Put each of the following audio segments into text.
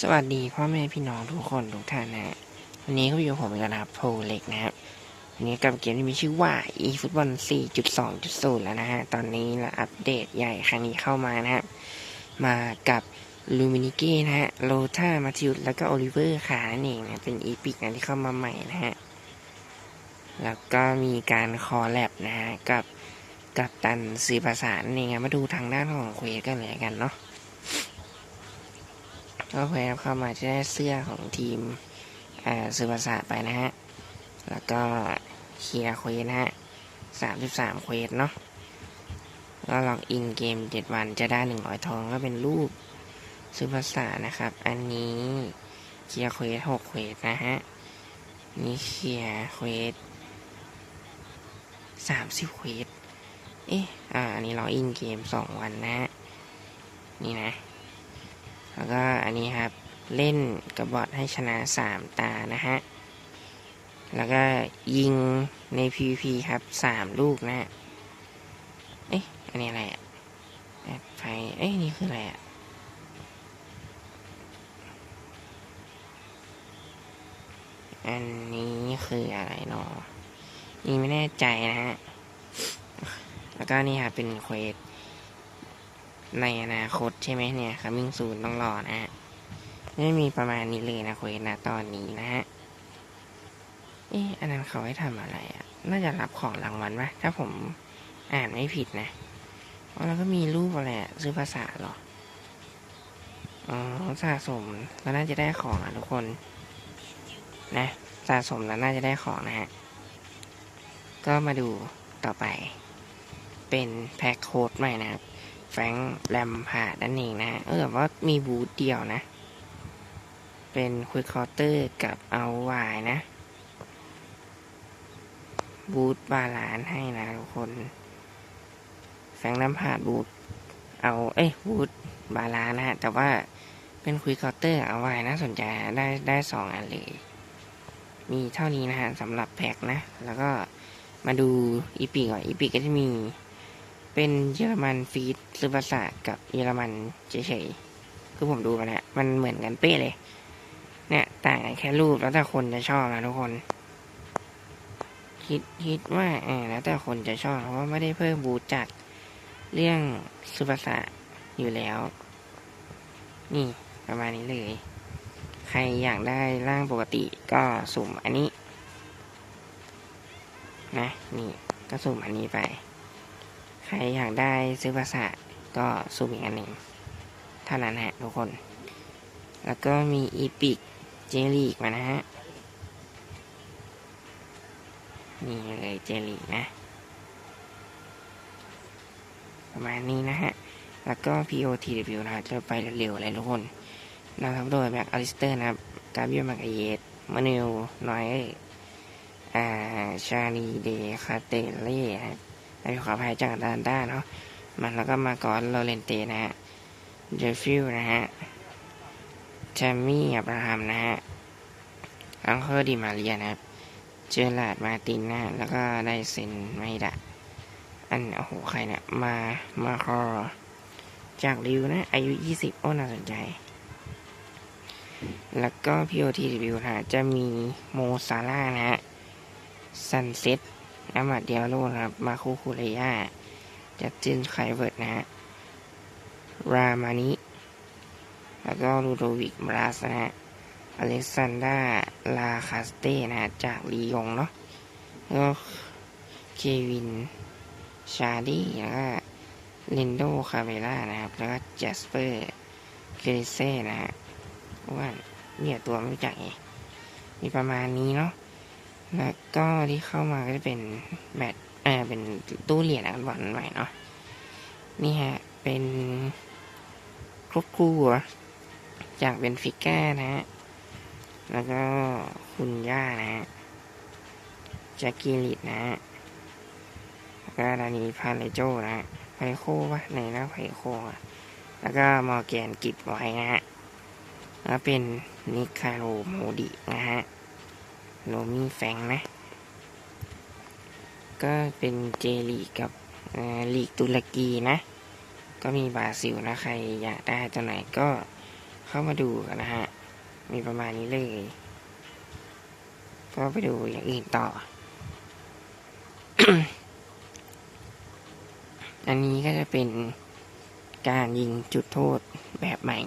สวัสดีพ่อแม่พี่น้องทุกคนทุกท่านนะฮะวันนี้ก็อยู่กับผมอีกแล้วนะครับโพเล็กนะครับวันนี้กับเกมที่มีชื่อว่า e ฟุตบอล4.2.0 แล้วนะฮะ ตอนนี้เราอัปเดตใหญ่ครั้งนี้เข้ามานะครับมากับลูมินิก้นะฮะโลธามาทิวแล้วก็โอลิเวอร์ขานั่นเองนะเป็นอีพิกนะที่เข้ามาใหม่นะฮะ แล้วก็มีการคอแลบนะฮะกับกับตันสื่อภาษานั่นเองมาดูทางด้านของเควสกันเลยกันเนาะ ก็พยายามเข้ามาจะได้เสื้อของทีมอ่าสื่อภาษาไปนะฮะ แล้วก็เคลียร์เควสนะฮะสามสิบสามเควสเนาะก็ล็อกอินเกมเจ็ดวันจะได้หนึ่งร้อยทองก็เป็นรูปสื่อภาษานะครับ อันนี้เคลียร์เควสหกเควสนะฮะ นี่เคลียร์เควสสามสิบเควสเอ๊ะ อ่า อันนี้ล็อกอินเกมสองวันนะฮะนี่นะ แล้วก็อันนี้ครับเล่นกับบอทให้ชนะสามตานะฮะ แล้วก็ยิงใน PVP ครับสามลูกนะฮะ เอ๊ะ อันนี้อะไรอะแอดไฟ เอ๊ะ นี่คืออะไรอะอันนี้คืออะไรเนาะนี่ไม่แน่ใจนะฮะ แล้วก็นี่ครับเป็นเควส ในอนาคตใช่ไหมเนี่ยคัมมิ่งซูนต้องรอนะฮะไม่มีประมาณนี้เลยนะเควสนะตอนนี้นะฮะเอ๊ะอันนั้นเขาให้ทำอะไรอะ่ะ น่าจะรับของรางวัลปะถ้าผมอ่านไม่ผิดนะแล้วก็มีรูปอะไรอะซื้อภาษาหรออ๋อสะสมแล้วน่าจะได้ของอะทุกคน นะสะสมแล้วน่าจะได้ของนะฮะก็มาดูต่อไป เป็นแพ็คโค้ดใหม่นะครับ แฟงแรมพาดนั่นเองนะ เออแต่ว่ามีบูธเดียวนะ เป็นควิกคอเตอร์กับเอาวายนะ บูธบาลานให้นะทุกคน แฟงแรมพาดบูธเอา เอ้ยบูธบาลานนะแต่ว่าเป็นควิกคอเตอร์เอาวายน่าสนใจได้ได้สองอันเลย มีเท่านี้นะฮะสำหรับแพ็คนะ แล้วก็มาดูอีพีก่อนอีพีก็จะมี เป็นเยอรมันฟีดซูภาษากับเยอรมันเฉยๆ คือผมดูมาเนี่ยมันเหมือนกันเป๊ะเลย เนี่ยต่างกันแค่รูปแล้วแต่คนจะชอบนะทุกคน คิดคิดว่าเออแล้วแต่คนจะชอบเพราะว่าไม่ได้เพิ่มบูจากเรื่องซูภาษาอยู่แล้ว นี่ประมาณนี้เลย ใครอยากได้ร่างปกติก็สุ่มอันนี้ นะ นี่ก็สุ่มอันนี้ไป ใครอยากได้ซื้อภาษาก็ซูมอีกอันหนึ่งเท่านั้นฮะทุกคน แล้วก็มีอีพิกเจลีกมานะฮะ นี่เลยเจลีกนะ ประมาณนี้นะฮะ แล้วก็ POTW นะจะไปเร็วๆเลยทุกคนนำทับโดยแม็กอลิสเตอร์นะครับกาเบียแมกเยตมานิลนอย อ่า ชาลีเดคาเตเล่ครับ ให้ขออภัยจากดานด้าเนาะมันแล้วก็มาก่อนโรเลนเตนะฮะเจฟฟิวนะฮะแจมมี่อับราฮัมนะฮะอังเคอร์ดิมาเรียนะครับเจอร์ลาดมาตินนะ แล้วก็ได้เซนไม่ดะอันโอ้โหใครเนี่ยมามาคอจากริวนะ อายุ 20 โอ้น่าสนใจ แล้วก็ POTW นะฮะจะมีโมซาร่านะฮะซันเซ็ต อามาเดียวโลครับ มาคูคูเรยาจัดจินไคเวิร์ดนะฮะ รามานิ แล้วก็ลูโดวิกบราสนะฮะ อเล็กซานดราลาคาสเต้นะฮะ จากลียงเนาะ แล้วก็เควิน ชาดี้แล้วก็ลินโดคาเวล่านะครับ แล้วก็แจสเปอร์เกรเซ่นะฮะว่าเนี่ยตัวไม่รู้จักไงมีประมาณนี้เนาะ ก็ที่เข้ามาก็จะเป็นแบตเออเป็นตู้เหรียญอันบอลใหม่เนาะนี่ฮะ เป็นครบครัวจากเป็นฟิกเกอร์นะฮะ แล้วก็คุณย่านะฮะแจ็คกี้ลิดนะฮะแล้วก็ดานีพาเลโจนะฮะไพโควะในหน้าไพโคอะแล้วก็มอร์แกนกิบไว้นะฮะ แล้วเป็นนิคาโรโมดินะฮะ โรมี่แฟงนะ ก็เป็นเจลีกับลีกตุรกีนะ ก็มีบราซิลนะใครอยากได้ตัวไหนก็เข้าเข้ามาดูกันนะฮะ มีประมาณนี้เลย ก็ไปดูอย่างอื่นต่อ อันนี้ก็จะเป็นการยิงจุดโทษแบบใหม่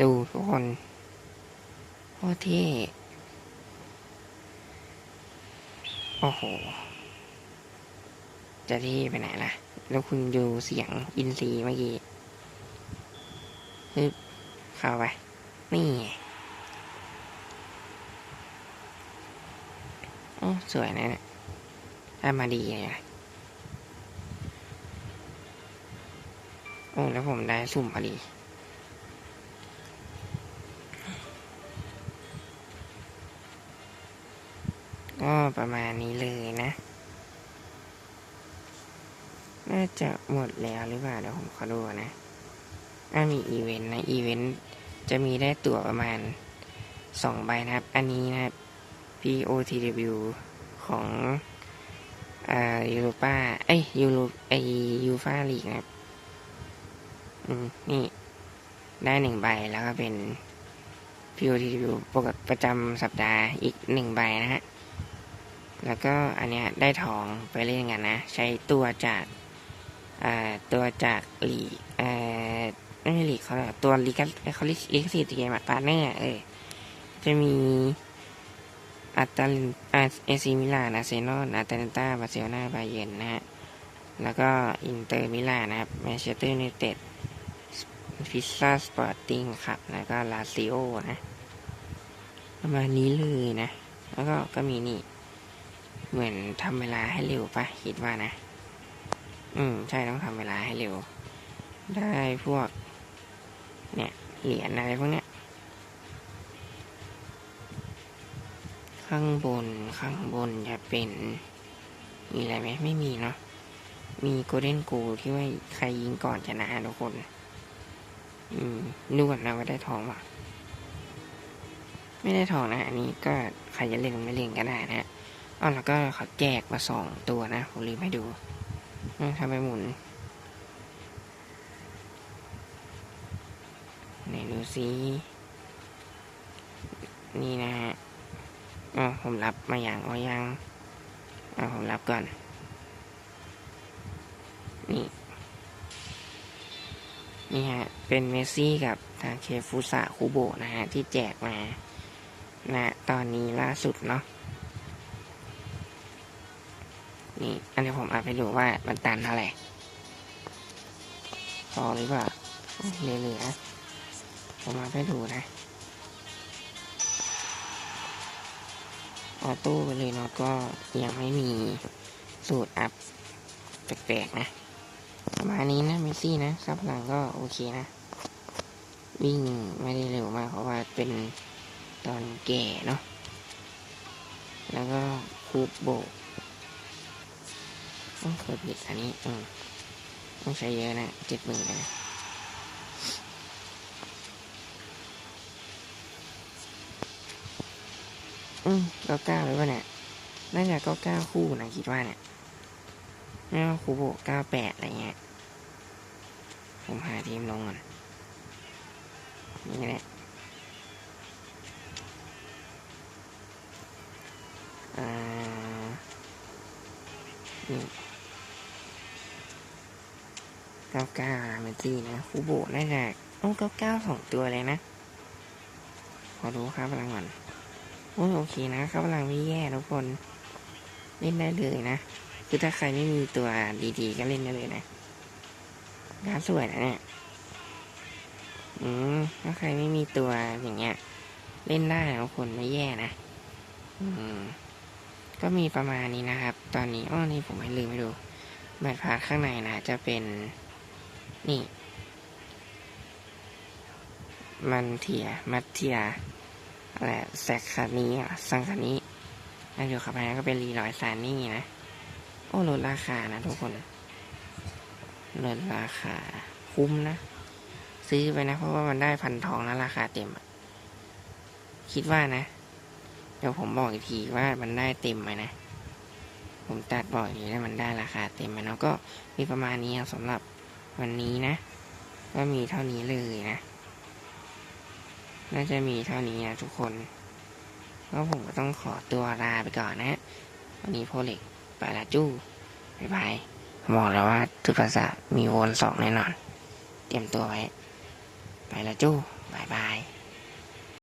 ดูทุกคนโคตรเท่โอ้โห จะเท่ไปไหนล่ะ แล้วคุณดูเสียงอินซีเมื่อกี้ฮึบเข้าไป นี่โอ้สวยนะเนี่ยถ้ามาดีเลยอะโอ้ แล้วผมได้สุ่มพอดี ก็ประมาณนี้เลยนะ น่าจะหมดแล้วหรือเปล่าเดี๋ยวผมขอดูนะถ้ามีอีเวนต์นะ อีเวนต์จะมีได้ตั๋วประมาณสองใบนะครับ อันนี้นะครับ POTW ของอ่ายูโรป้าเอ้ยยูโรไอยูฟาลีกนะครับ อืม นี่ ได้หนึ่งใบแล้วก็เป็น POTW ปกติประจำสัปดาห์อีกหนึ่งใบนะฮะ แล้วก็อันเนี้ยได้ทองไปเล่นกันนะ ใช้ตัวจากตัวจากลีไม่ใช่ลีเขาตัวลีกเขาเรียกลิขสิทธิ์เกมอะปาร์เนอร์เออจะมีอัตตาลินอาเอซีมิลานอาเซนอลอาร์เตนต้าบาร์เซโลนาบาเยนนะฮะ แล้วก็อินเตอร์มิลานนะครับแมนเชสเตอร์ยูไนเต็ดฟิซซ่าสปอร์ติ้งครับ แล้วก็ลาซิโอนะ ประมาณนี้เลยนะ แล้วก็ก็มีนี่ เหมือนทำเวลาให้เร็วปะคิดว่านะ อืม ใช่ต้องทำเวลาให้เร็ว ได้พวก เนี่ย เหรียญอะไรพวกเนี้ย ข้างบน ข้างบนจะเป็น มีอะไรไหม ไม่มีเนาะ มีโกลเด้นกูที่ว่าใครยิงก่อนชนะทุกคน อืม ดูก่อนนะว่าได้ทองป่ะไม่ได้ทองนะ อันนี้ก็ใครจะเล่นไม่เล่นก็ได้นะฮะ อ๋อแล้วก็เขาแจกมาสองตัวนะ ผมลืมให้ดูทำไปหมุนไหนดูซินี่นะฮะอ๋อผมรับมาอย่างอ๋อยังอ๋อผมรับก่อน นี่ นี่ฮะ เป็นเมสซี่กับทาเคฟุสะคูโบนะฮะ ที่แจกมา นะ ตอนนี้ล่าสุดเนาะ นี่ อันนี้ผมเอาไปดูว่ามันตันเท่าไหร่พอหรือเปล่าเหลือเหลือผมเอาไปดูนะออโต้ไปเลยเนาะก็ยังไม่มีสูตรอัพแปลกๆนะ ประมาณนี้นะเมซี่นะครับหลังก็โอเคนะ วิ่งไม่ได้เร็วมาก เพราะว่าเป็นตอนแก่เนาะแล้วก็คูบโบก ต้องเคยผิดอันนี้อืมต้องใช้เยอะนะเจ็ดหมื่นเลยอืมเก้าเก้าหรือเปล่าเนี่ยน่าจะเก้าเก้าคู่นะคิดว่าเนี่ยไม่ว่าคูโบเก้าแปดอะไรเงี้ย ผมหาทีมลงก่อนนี่แหละอ่านี่ เก้าเก้าเมนซี่นะคูโบน่าจะโอ้เก้าเก้าสองตัวเลยนะขอดูครับพลังก่อนโอ้ยโอเคนะครับพลังไม่แย่ทุกคนเล่นได้เลยนะ คือถ้าใครไม่มีตัวดีๆก็เล่นได้เลยนะร้านสวยนะเนี่ยอืมถ้าใครไม่มีตัวอย่างเงี้ย เล่นได้นะทุกคนไม่แย่นะ อืม ก็มีประมาณนี้นะครับ ตอนนี้อ้อนี่ผมให้ลืมไปดูแมทพาร์ทข้างในนะจะเป็น นี่ มันเทีย มัตเทียอะไรแซกคานี้อะซังคานี้แล้วอยู่ขับไปก็เป็นรีลอยซานี่นะ โอ้ลดราคานะทุกคนลดราคา คุ้มนะ ซื้อไปนะ เพราะว่ามันได้พันทองแล้วราคาเต็ม คิดว่านะ เดี๋ยวผมบอกอีกทีว่ามันได้เต็มไหมนะ ผมตัดบอกอีกทีว่ามันได้ราคาเต็มไหมเนาะก็มีประมาณนี้สำหรับ วันนี้นะ ก็มีเท่านี้เลยนะ น่าจะมีเท่านี้นะทุกคนก็ผมก็ต้องขอตัวลาไปก่อนนะ วันนี้โพเล็กไปละจู้บายบายบอกแล้วว่าทุกภาษามีวนสองแน่นอน เตรียมตัวไว้ ไปละจู้บายบาย